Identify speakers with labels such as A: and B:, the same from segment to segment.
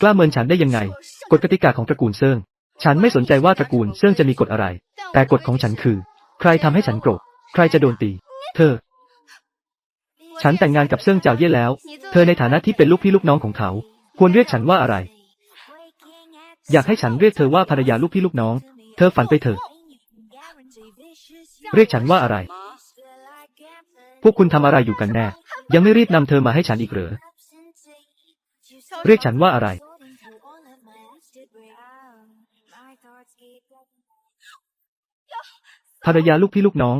A: กล้าเมินฉันได้ยังไง กฎกติกาของตระกูลเซิง ฉันไม่สนใจว่าตระกูลเซิงจะมีกฎอะไร แต่กฎของฉันคือ ใครทำให้ฉันโกรธ ใครจะโดนตี เธอ ฉันแต่งงานกับเซิงเจ้าเย่แล้ว เธอในฐานะที่เป็นลูกพี่ลูกน้องของเขา ควรเรียกฉันว่าอะไร อยากให้ฉันเรียกเธอว่าภรรยาลูกพี่ลูกน้อง เธอฝันไปเถอะ เรียกฉันว่าอะไร พวกคุณทำอะไรอยู่กันแน่ ยังไม่รีบนำเธอมาให้ฉันอีกเหรอ เรียกฉันว่าอะไร ภรรยาลูกพี่ลูกน้อง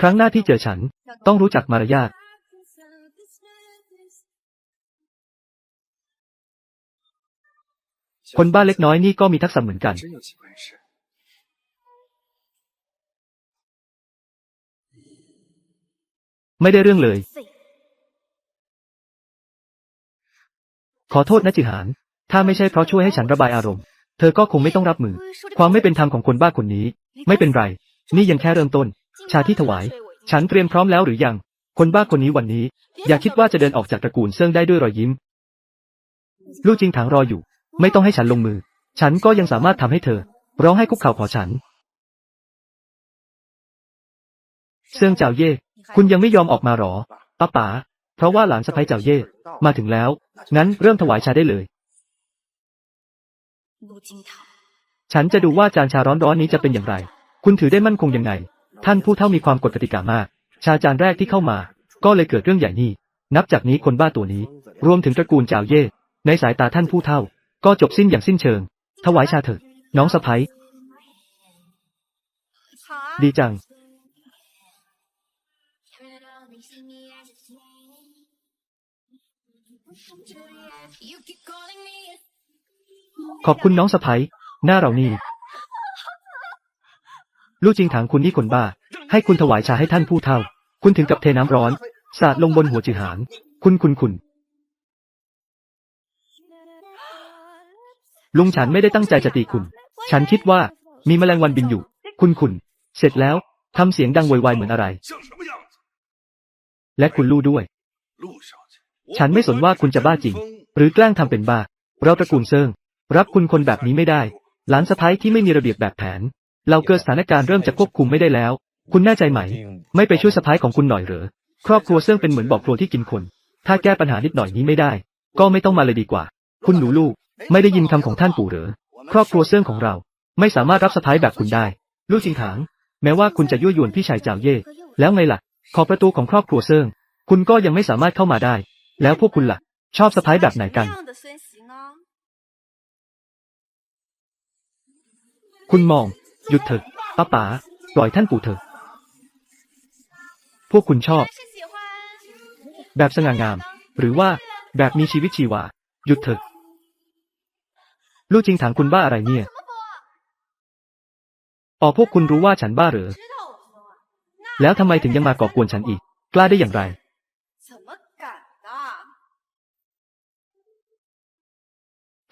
A: ครั้งหน้าที่เจอฉัน ต้องรู้จักมารยาทคนบ้านเล็กน้อยนี่ก็มีทักษะเหมือนกัน ไม่ได้เรื่องเลย ขอโทษนะจิหาน ถ้าไม่ใช่เพราะช่วยให้ฉันระบายอารมณ์ เธอก็คงไม่ต้องรับมือ ความไม่เป็นธรรมของคนบ้าคนนี้ ไม่เป็นไร นี่ยังแค่เริ่มต้น ชาที่ถวาย ฉันเตรียมพร้อมแล้วหรือยัง คนบ้าคนนี้วันนี้ อย่าคิดว่าจะเดินออกจากตระกูลเซิ่งได้ด้วยรอยยิ้ม ลู่จิงถางรออยู่ ไม่ต้องให้ฉันลงมือ ฉันก็ยังสามารถทำให้เธอร้องให้คุกเข่าขอฉัน เซิ่งเจ้าเย่ คุณยังไม่ยอมออกมาหรอป้าป๋าเพราะว่าหลานสะใภ้เจ้าเย่ มาถึงแล้ว งั้นเริ่มถวายชาได้เลย ฉันจะดูว่าจานชาร้อนๆนี้จะเป็นอย่างไร คุณถือได้มั่นคงยังไง ท่านผู้เท่ามีความกฎกติกามาก ชาจานแรกที่เข้ามา ก็เลยเกิดเรื่องใหญ่นี่ นับจากนี้คนบ้าตัวนี้ รวมถึงตระกูลเจ้าเย่ ในสายตาท่านผู้เท่า ก็จบสิ้นอย่างสิ้นเชิง ถวายชาเถอะน้องสะใภ้ดีจัง ขอบคุณน้องสะพ้ยหน้าเรานี่ลู่จิงถางคุณนี่คนบ้า ให้คุณถวายชาให้ท่านผู้เฒ่า คุณถึงกับเทน้ำร้อน สาดลงบนหัวจือหาง คุณคุณคุณ ลุงฉันไม่ได้ตั้งใจจะตีคุณ ฉันคิดว่ามีแมลงวันบินอยู่ คุณคุณ เสร็จแล้วทำเสียงดังวอยวายเหมือนอะไร และคุณลู่ด้วย ฉันไม่สนว่าคุณจะบ้าจริง หรือแกล้งทำเป็นบ้า เราตระกูลเซิง รับคุณคนแบบนี้ไม่ได้ หลานสะพ้ายที่ไม่มีระเบียบแบบแผน เราเกิดสถานการณ์เริ่มจะควบคุมไม่ได้แล้ว คุณแน่ใจไหม ไม่ไปช่วยสะพ้ายของคุณหน่อยเหรอ ครอบครัวเซิงเป็นเหมือนบ่อครัวที่กินคน ถ้าแก้ปัญหานิดหน่อยนี้ไม่ได้ ก็ไม่ต้องมาเลยดีกว่า คุณหนูลูก ไม่ได้ยินคำของท่านปู่เหรอ ครอบครัวเซิงของเรา ไม่สามารถรับสะพ้ายแบบคุณได้ ลูกจิงถาง แม้ว่าคุณจะยั่วยวนพี่ชายเจ้าเย่ แล้วไงล่ะ ขอประตูของครอบครัวเซิงคุณก็ยังไม่สามารถเข้ามาได้ แล้วพวกคุณล่ะ ชอบสะพ้ายแบบไหนกัน คุณมอง หยุดเถอะป้าป๋าปล่อยท่านปู่เถอะ พวกคุณชอบ แบบสง่างาม หรือว่าแบบมีชีวิตชีวา หยุดเถอะลู่จริงถามคุณบ้าอะไรเนี่ยอ๋อพวกคุณรู้ว่าฉันบ้าหรือ แล้วทำไมถึงยังมาก่อกวนฉันอีก กล้าได้อย่างไร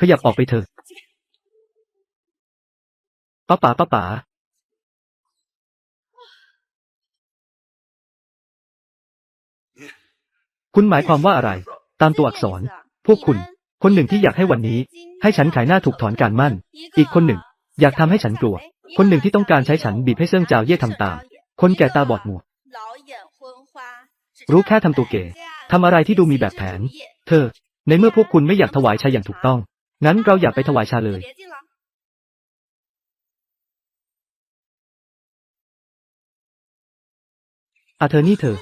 A: ขยับออกไปเถอะ ป้าป๋าป้าป๋าคุณหมายความว่าอะไร ตามตัวอักษร พวกคุณ คนหนึ่งที่อยากให้วันนี้ ให้ฉันขายหน้าถูกถอนการมั่น อีกคนหนึ่ง อยากทำให้ฉันกลัว คนหนึ่งที่ต้องการใช้ฉันบีบให้เสื่องจาวเย่ทำตาม คนแก่ตาบอดหมวกรู้แค่ทำตัวเก๋ทำอะไรที่ดูมีแบบแผน เธอ ในเมื่อพวกคุณไม่อยากถวายชาอย่างถูกต้อง งั้นเราอย่าไปถวายชาเลย อาเธอนี่เธอ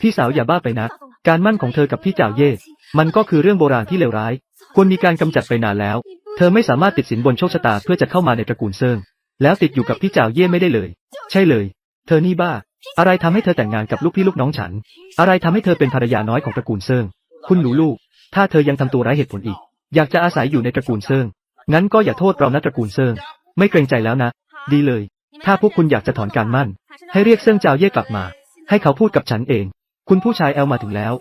A: พี่สาวอย่าบ้าไปนะ การมั่นของเธอกับพี่จ้าเย่ มันก็คือเรื่องโบราณที่เลวร้าย ควรมีการกำจัดไปนานแล้ว เธอไม่สามารถติดสินบนโชคชะตาเพื่อจะเข้ามาในตระกูลเซิง แล้วติดอยู่กับพี่จ้าเย่ไม่ได้เลย ใช่เลย เธอนี่บ้า อะไรทำให้เธอแต่งงานกับลูกพี่ลูกน้องฉัน อะไรทำให้เธอเป็นภรรยาน้อยของตระกูลเซิง คุณหนูลูก ถ้าเธอยังทำตัวไร้เหตุผลอีก อยากจะอาศัยอยู่ในตระกูลเซิง งั้นก็อย่าโทษเรานะตระกูลเซิง ไม่เกรงใจแล้วนะ ดีเลย ถ้าพวกคุณอยากจะถอนการมั่น ให้เรียกเซิ่งเจ้าเย่กลับมา ให้เขาพูดกับฉันเอง คุณผู้ชายแอลมาถึงแล้ว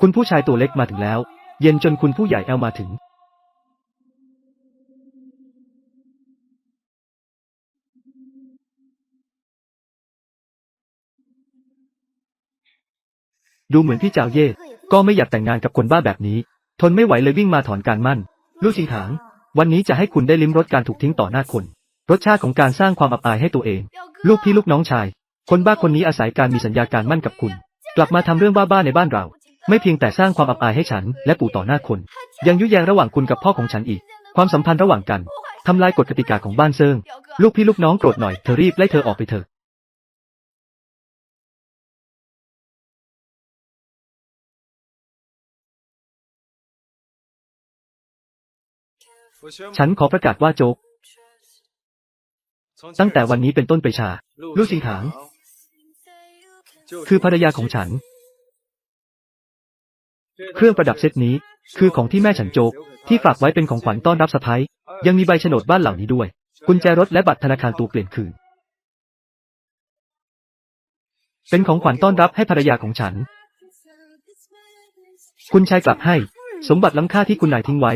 A: คุณผู้ชายตัวเล็กมาถึงแล้ว เย็นจนคุณผู้ใหญ่แอลมาถึง ดูเหมือนพี่เจ้าเย่ก็ไม่อยากแต่งงานกับคนบ้าแบบนี้ ทนไม่ไหวเลยวิ่งมาถอนการมั่น ลู่ชิงถาง วันนี้จะให้คุณได้ลิ้มรสการถูกทิ้งต่อหน้าคน รสชาติของการสร้างความอับอายให้ตัวเอง ลูกพี่ลูกน้องชาย คนบ้าคนนี้อาศัยการมีสัญญาการมั่นกับคุณ กลับมาทำเรื่องบ้าๆในบ้านเรา ไม่เพียงแต่สร้างความอับอายให้ฉัน และปู่ต่อหน้าคน ยังยุแยงระหว่างคุณกับพ่อของฉันอีก ความสัมพันธ์ระหว่างกันทำลายกฎกติกาของบ้านเซิง ลูกพี่ลูกน้องโกรธหน่อย เธอรีบไล่เธอออกไปเถอะ ฉันขอประกาศว่าโจ๊กตั้งแต่วันนี้เป็นต้นไปชา ลู่ชิงถาง คือภรรยาของฉัน เครื่องประดับเซตนี้ คือของที่แม่ฉันโจ๊กที่ฝากไว้เป็นของขวัญต้อนรับสะพ้ยยังมีใบโฉนดบ้านเหล่านี้ด้วย กุญแจรถและบัตรธนาคารตัวเปลี่ยนคืน เป็นของขวัญต้อนรับให้ภรรยาของฉัน คุณชายกลับให้ สมบัติล้ำค่าที่คุณนายทิ้งไว้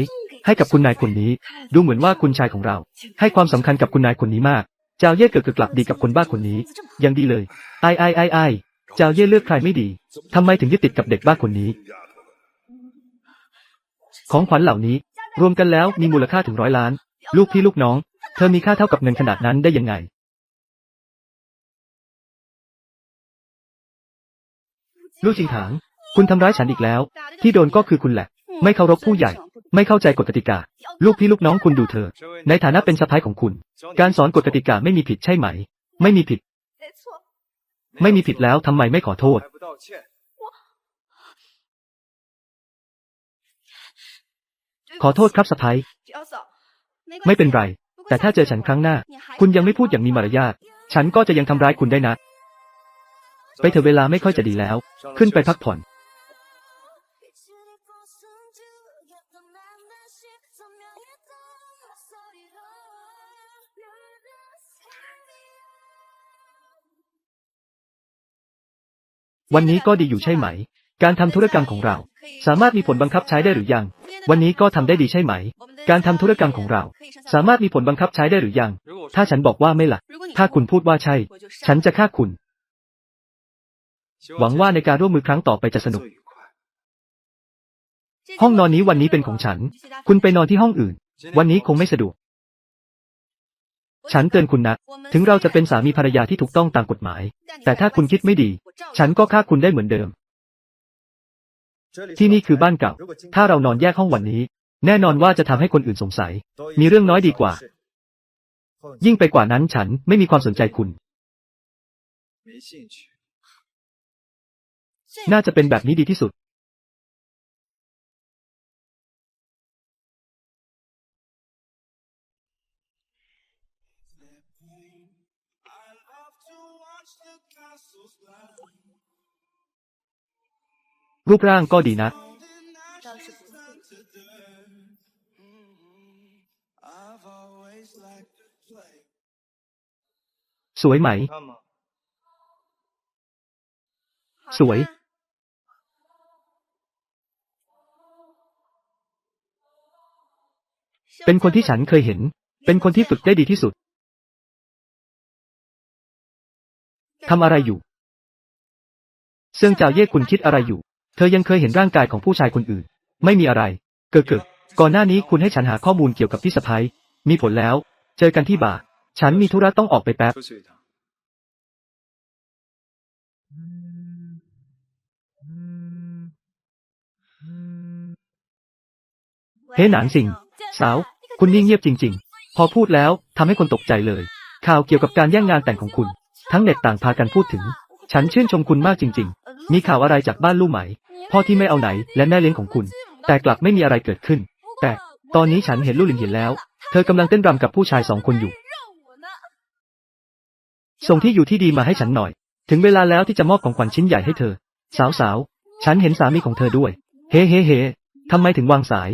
A: ให้กับคุณนายคนนี้ ดูเหมือนว่าคุณชายของเรา ให้ความสำคัญกับคุณนายคนนี้มาก เจ้าเย่เกิดกลับดีกับคนบ้าคนนี้ ยังดีเลยไอไอไอไอเจ้าเย่เลือกใครไม่ดีทำไมถึงยึดติดกับเด็กบ้าคนนี้ ของขวัญเหล่านี้ รวมกันแล้วมีมูลค่าถึงร้อยล้าน ลูกพี่ลูกน้อง เธอมีค่าเท่ากับเงินขนาดนั้นได้ยังไง ลูกจิงถาง คุณทำร้ายฉันอีกแล้ว ที่โดนก็คือคุณแหละ ไม่เคารพผู้ใหญ่ ไม่เข้าใจกฎกติกา ลูกพี่ลูกน้องคุณดูเธอ ในฐานะเป็นสะพ้ายของคุณ การสอนกฎกติกาไม่มีผิดใช่ไหม ไม่มีผิด ไม่มีผิดแล้วทำไมไม่ขอโทษ ขอโทษครับสะพ้ายไม่เป็นไร แต่ถ้าเจอฉันครั้งหน้า คุณยังไม่พูดอย่างมีมารยาท ฉันก็จะยังทำร้ายคุณได้นะ ไปเถอะเวลาไม่ค่อยจะดีแล้ว ขึ้นไปพักผ่อน วันนี้ก็ดีอยู่ใช่ไหม การทำธุรกรรมของเรา สามารถมีผลบังคับใช้ได้หรือยัง วันนี้ก็ทำได้ดีใช่ไหม การทำธุรกรรมของเรา สามารถมีผลบังคับใช้ได้หรือยัง ถ้าฉันบอกว่าไม่ล่ะ ถ้าคุณพูดว่าใช่ ฉันจะฆ่าคุณ หวังว่าในการร่วมมือครั้งต่อไปจะสนุก ห้องนอนนี้วันนี้เป็นของฉัน คุณไปนอนที่ห้องอื่น วันนี้คงไม่สะดวก ฉันเตือนคุณนะ ถึงเราจะเป็นสามีภรรยาที่ถูกต้องตามกฎหมาย แต่ถ้าคุณคิดไม่ดี ฉันก็ฆ่าคุณได้เหมือนเดิม ที่นี่คือบ้านเก่า ถ้าเรานอนแยกห้องวันนี้ แน่นอนว่าจะทำให้คนอื่นสงสัย มีเรื่องน้อยดีกว่า ยิ่งไปกว่านั้นฉันไม่มีความสนใจคุณ น่าจะเป็นแบบนี้ดีที่สุด รูปร่างก็ดีนะ สวยไหม สวย เป็นคนที่ฉันเคยเห็น เป็นคนที่ฝึกได้ดีที่สุด ทำอะไรอยู่ เซิงเจ้าเย่คุณคิดอะไรอยู่ เธอยังเคยเห็นร่างกายของผู้ชายคนอื่น ไม่มีอะไร เกิดเกิดก่อนหน้านี้คุณให้ฉันหาข้อมูลเกี่ยวกับพี่สะพ้ยมีผลแล้ว เจอกันที่บ่าฉันมีธุระต้องออกไปแป๊บ เฮ้หนานสิงสาว คุณนิ่งเงียบจริง ๆ พอพูดแล้วทำให้คนตกใจเลย ข่าวเกี่ยวกับการแย่งงานแต่งของคุณ ทั้งเน็ตต่างพากันพูดถึง ฉันชื่นชมคุณมากจริงๆ มีข่าวอะไรจากบ้านลู่ไหม พ่อที่ไม่เอาไหนและแม่เลี้ยงของคุณ แต่กลับไม่มีอะไรเกิดขึ้น แต่ตอนนี้ฉันเห็นลู่หลินเห็นแล้ว เธอกำลังเต้นรำกับผู้ชายสองคนอยู่ ส่งที่อยู่ที่ดีมาให้ฉันหน่อย ถึงเวลาแล้วที่จะมอบของขวัญชิ้นใหญ่ให้เธอ สาวๆฉันเห็นสามีของเธอด้วย เฮ้เฮ้เฮ้ทำไมถึงวางสาย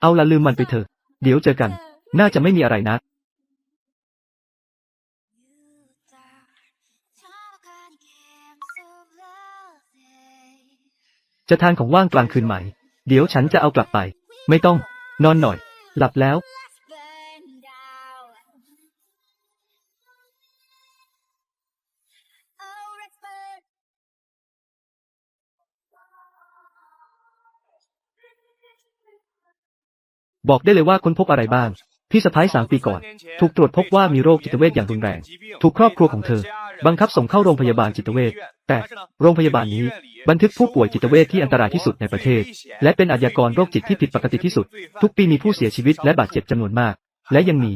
A: เอาละลืมมันไปเถอะ เดี๋ยวเจอกัน น่าจะไม่มีอะไรนะ จะทานของว่างกลางคืนไหม เดี๋ยวฉันจะเอากลับไป ไม่ต้อง นอนหน่อย หลับแล้ว บอกได้เลยว่าค้นพบอะไรบ้าง พี่สะพ้ายสามปีก่อน ถูกตรวจพบว่ามีโรคจิตเวชอย่างรุนแรง ถูกครอบครัวของเธอ บังคับส่งเข้าโรงพยาบาลจิตเวชแต่โรงพยาบาลนี้ บันทึกผู้ป่วยจิตเวชที่อันตรายที่สุดในประเทศ และเป็นอาชญากรโรคจิตที่ผิดปกติที่สุด ทุกปีมีผู้เสียชีวิตและบาดเจ็บจำนวนมาก และยังมี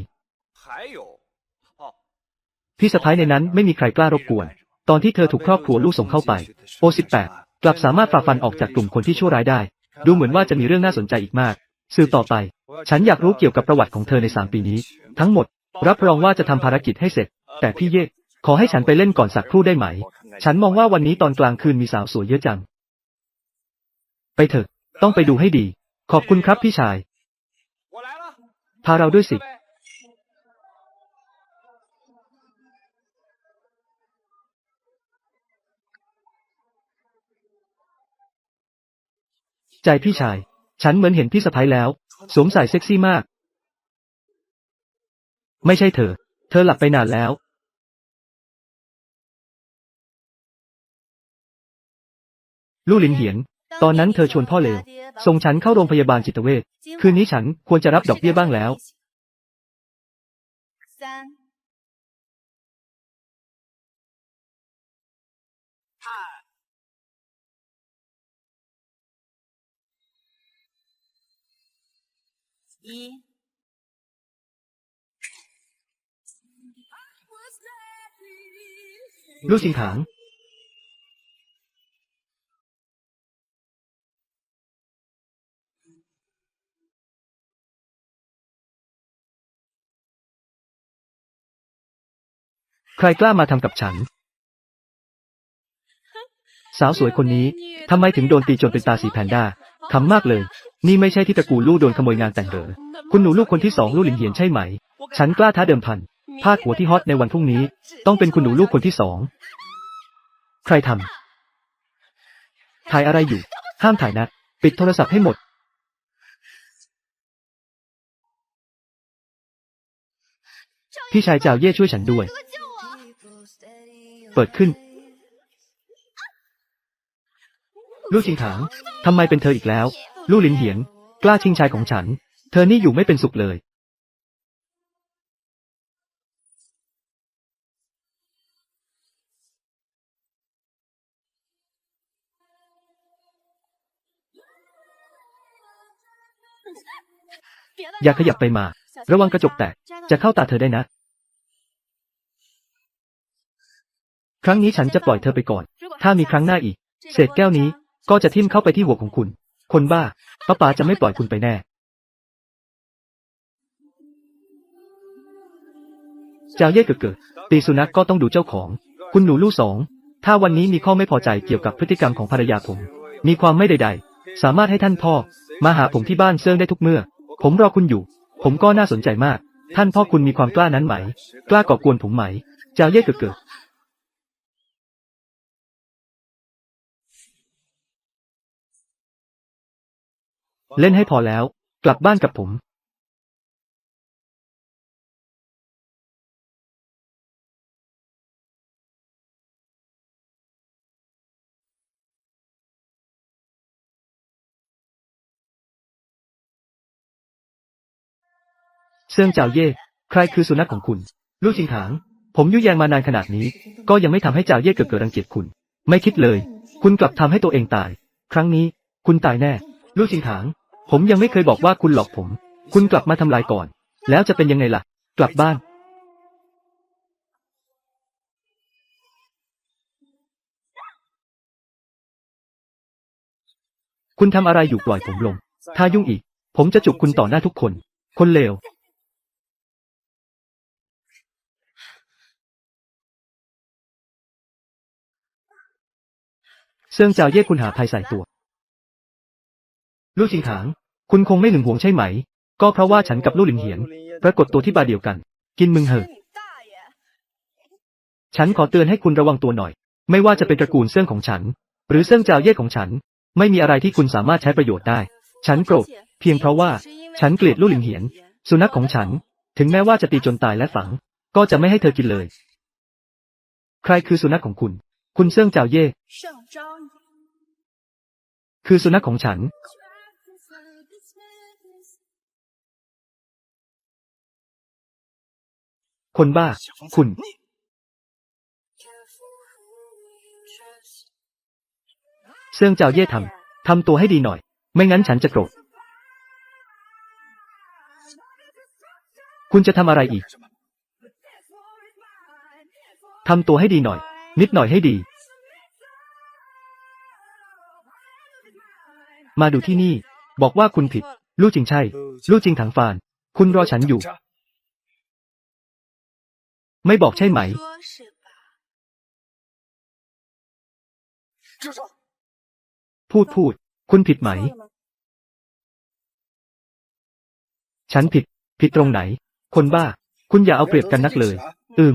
A: พี่สะพ้ายในนั้นไม่มีใครกล้ารบกวน ตอนที่เธอถูกครอบครัวลูกส่งเข้าไป โอสิบแปดกลับสามารถฝ่าฟันออกจากกลุ่มคนที่ชั่วร้ายได้ ดูเหมือนว่าจะมีเรื่องน่าสนใจอีกมาก สื่อต่อไป ฉันอยากรู้เกี่ยวกับประวัติของเธอในสามปีนี้ ทั้งหมด รับรองว่าจะทำภารกิจให้เสร็จ แต่พี่เย่ขอให้ฉันไปเล่นก่อนสักครู่ได้ไหม ฉันมองว่าวันนี้ตอนกลางคืนมีสาวสวยเยอะจัง ไปเถอะ ต้องไปดูให้ดี ขอบคุณครับพี่ชาย พาเราด้วยสิ ใจพี่ชาย ฉันเหมือนเห็นพี่สะพ้ายแล้ว สวมใส่เซ็กซี่มาก ไม่ใช่เธอ เธอหลับไปนานแล้ว ลู่หลินเหียน ตอนนั้นเธอชวนพ่อเลวส่งฉันเข้าโรงพยาบาลจิตเวช คืนนี้ฉันควรจะรับดอกเบี้ยบ้างแล้ว
B: 三一。
A: ลู่ชิง ใครกล้ามาทำกับฉัน สาวสวยคนนี้ทำไมถึงโดนตีจนเป็นตาสีแพนด้าขำมากเลย นี่ไม่ใช่ที่ตระกูลลู่โดนขโมยงานแต่งเหรอคุณหนูลูกคนที่สองลู่หลินเหียนใช่ไหม ฉันกล้าท้าเดิมพันพาดหัวที่ฮอตในวันพรุ่งนี้ ต้องเป็นคุณหนูลูกคนที่สอง ใครทำถ่ายอะไรอยู่ ห้ามถ่ายนะ ปิดโทรศัพท์ให้หมดพี่ชายเจ้าเย่ช่วยฉันด้วย เปิดขึ้น ลู่ชิงถางทำไมเป็นเธออีกแล้ว ลู่หลินเหียน กล้าชิงชายของฉัน เธอนี่อยู่ไม่เป็นสุขเลย อย่าขยับไปมา ระวังกระจกแตก จะเข้าตาเธอได้นะ ครั้งนี้ฉันจะปล่อยเธอไปก่อน ถ้ามีครั้งหน้าอีก เศษแก้วนี้ก็จะทิ่มเข้าไปที่หัวของคุณ คนบ้าป้าป๋าจะไม่ปล่อยคุณไปแน่เจ้าเย่เกิดเกิด ตีสุนัขกก็ต้องดูเจ้าของ คุณหนูลู่สอง ถ้าวันนี้มีข้อไม่พอใจเกี่ยวกับพฤติกรรมของภรรยาผม มีความไม่ใดๆ สามารถให้ท่านพ่อ มาหาผมที่บ้านเซิงได้ทุกเมื่อ ผมรอคุณอยู่ ผมก็น่าสนใจมาก ท่านพ่อคุณมีความกล้านั้นไหม กล้าก่อกวนผมไหมเจ้าเย่เกิดเกิด เล่นให้พอแล้ว กลับบ้านกับผมเซิงเจ้าเย่ใครคือสุนัขของคุณ ลู่ชิงถาง ผมยุแยงมานานขนาดนี้ ก็ยังไม่ทำให้เจ้าเย่เกิดเกิดรังเกียจคุณ ไม่คิดเลย คุณกลับทำให้ตัวเองตาย ครั้งนี้ คุณตายแน่ ลู่ชิงถาง ผมยังไม่เคยบอกว่าคุณหลอกผม คุณกลับมาทำลายก่อน แล้วจะเป็นยังไงล่ะ กลับบ้าน คุณทำอะไรอยู่ปล่อยผมลง ถ้ายุ่งอีก ผมจะจุกคุณต่อหน้าทุกคน คนเลวเซิงเจ้าเย่คุณหาภัยใส่ตัว ลู่ชิงถาง คุณคงไม่หึงหวงใช่ไหม ก็เพราะว่าฉันกับลู่หลินเหียน ปรากฏตัวที่บาร์เดียวกัน กินมึงเหอะ ฉันขอเตือนให้คุณระวังตัวหน่อย ไม่ว่าจะเป็นตระกูลเสื่องของฉัน หรือเสื่องจาวเย่ของฉัน ไม่มีอะไรที่คุณสามารถใช้ประโยชน์ได้ ฉันโกรธ เพียงเพราะว่าฉันเกลียดลู่หลินเหียน สุนัขของฉัน ถึงแม้ว่าจะตีจนตายและฝัง ก็จะไม่ให้เธอกินเลย ใครคือสุนัขของคุณ คุณเสื่องจาวเย่คือสุนัขของฉัน คนบ้า คุณ เซิงเจ้าเย่ทำ ทำตัวให้ดีหน่อย ไม่งั้นฉันจะโกรธ คุณจะทำอะไรอีก ทำตัวให้ดีหน่อย นิดหน่อยให้ดี มาดูที่นี่ บอกว่าคุณผิด ลู่จริงใช่ ลู่จริงถังฟาน คุณรอฉันอยู่ ไม่บอกใช่ไหม พูดพูด คุณผิดไหม ฉันผิด ผิดตรงไหน คนบ้า คุณอย่าเอาเปรียบกันนักเลย อืม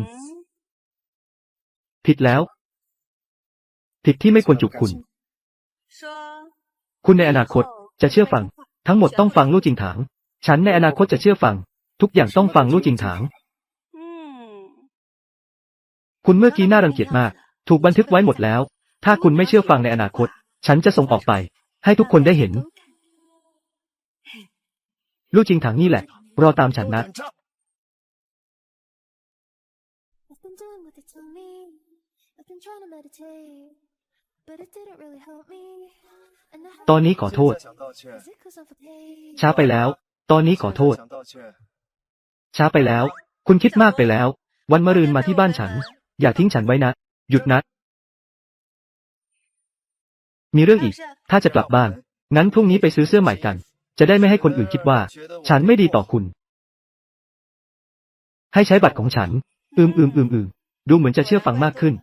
A: ผิดแล้ว ผิดที่ไม่ควรจุกคุณ คุณในอนาคตจะเชื่อฟัง ทั้งหมดต้องฟังลู่จริงถาง ฉันในอนาคตจะเชื่อฟัง ทุกอย่างต้องฟังลู่จริงถาง คุณเมื่อกี้น่ารังเกียจมาก ถูกบันทึกไว้หมดแล้ว ถ้าคุณไม่เชื่อฟังในอนาคต ฉันจะส่งออกไป ให้ทุกคนได้เห็น ลู่จริงถางนี่แหละ รอตามฉันนะ
C: 等着
D: I've been doing what they told me. I've been trying to meditate, but it didn't really help me. And I
A: ตอนนี้ขอโทษ
C: 想道歉
D: Is it 'cause I'm a page?
A: ช้าไปแล้ว ตอนนี้ขอโทษ
C: 想道歉
A: ช้าไปแล้ว คุณคิดมากไปแล้ว วันมะรืนมาที่บ้านฉัน อย่าทิ้งฉันไว้นะ หยุดนะ มีเรื่องอีก ถ้าจะกลับบ้าน งั้นพรุ่งนี้ไปซื้อเสื้อใหม่กัน จะได้ไม่ให้คนอื่นคิดว่า ฉันไม่ดีต่อคุณ ให้ใช้บัตรของฉัน อืมอืมอืมอืมดูเหมือนจะเชื่อฟังมากขึ้น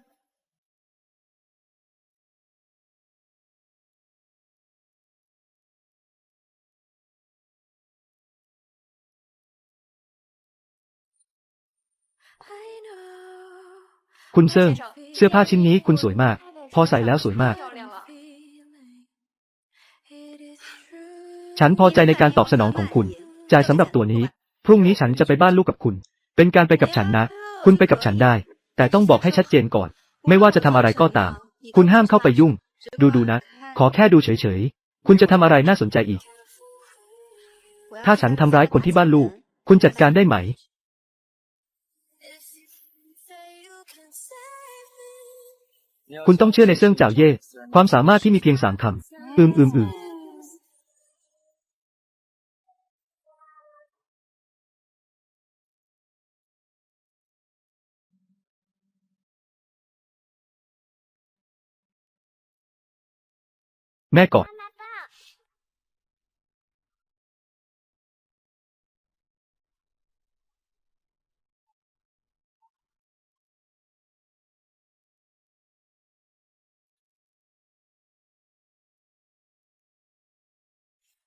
A: คุณเซิงเสื้อผ้าชิ้นนี้คุณสวยมาก พอใส่แล้วสวยมาก ฉันพอใจในการตอบสนองของคุณ จ่ายสำหรับตัวนี้ พรุ่งนี้ฉันจะไปบ้านลูกกับคุณ เป็นการไปกับฉันนะ คุณไปกับฉันได้ แต่ต้องบอกให้ชัดเจนก่อน ไม่ว่าจะทำอะไรก็ตาม คุณห้ามเข้าไปยุ่ง ดูดูนะ ขอแค่ดูเฉยๆ คุณจะทำอะไรน่าสนใจอีก ถ้าฉันทำร้ายคนที่บ้านลูก คุณจัดการได้ไหม คุณต้องเชื่อในเซิ่งจ่าเย่ ความสามารถที่มีเพียงสามคำ อืมอืมอืมแม่กอด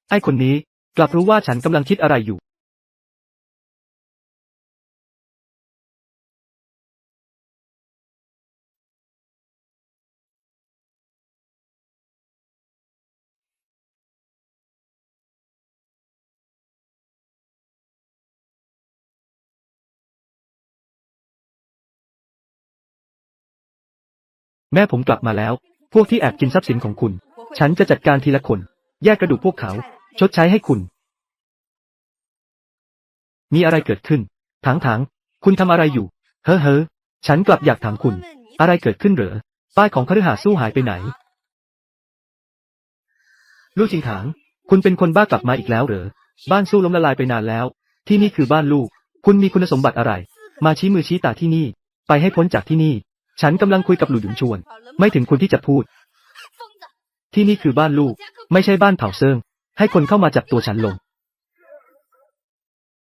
A: ไอ้คนนี้กลับรู้ว่าฉันกำลังคิดอะไรอยู่แม่ผมกลับมาแล้ว พวกที่แอบกินทรัพย์สินของคุณ ฉันจะจัดการทีละคน แยกกระดูกพวกเขา ชดใช้ให้คุณ มีอะไรเกิดขึ้นถังถังๆคุณทำอะไรอยู่ เฮ้อเฮ้อฉันกลับอยากถามคุณ อะไรเกิดขึ้นเหรอ ป้ายของคฤหาสน์สู้หายไปไหน ลูกจิงถาง คุณเป็นคนบ้ากลับมาอีกแล้วเหรอ บ้านสู้ล้มละลายไปนานแล้ว ที่นี่คือบ้านลูก คุณมีคุณสมบัติอะไร มาชี้มือชี้ตาที่นี่ ไปให้พ้นจากที่นี่ ฉันกำลังคุยกับหลุยหยุนชวน ไม่ถึงคุณที่จะพูด ที่นี่คือบ้านลูก ไม่ใช่บ้านเผ่าเซิง ให้คนเข้ามาจับตัวฉันลง